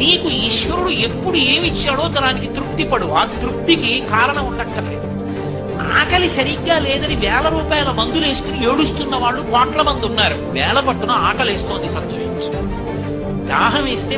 నీకు ఈశ్వరుడు ఎప్పుడు ఏమిచ్చాడో దానికి తృప్తి పడు. ఆ తృప్తికి కారణం ఉండక్కర్లేదు ఆకలి సరిగ్గా లేదని వేల రూపాయల మందులు వేసుకుని ఏడుస్తున్న వాళ్ళు కోట్ల మంది ఉన్నారు. వేల పట్టున ఆకలి వేస్తోంది సంతోషించు. దాహం వేస్తే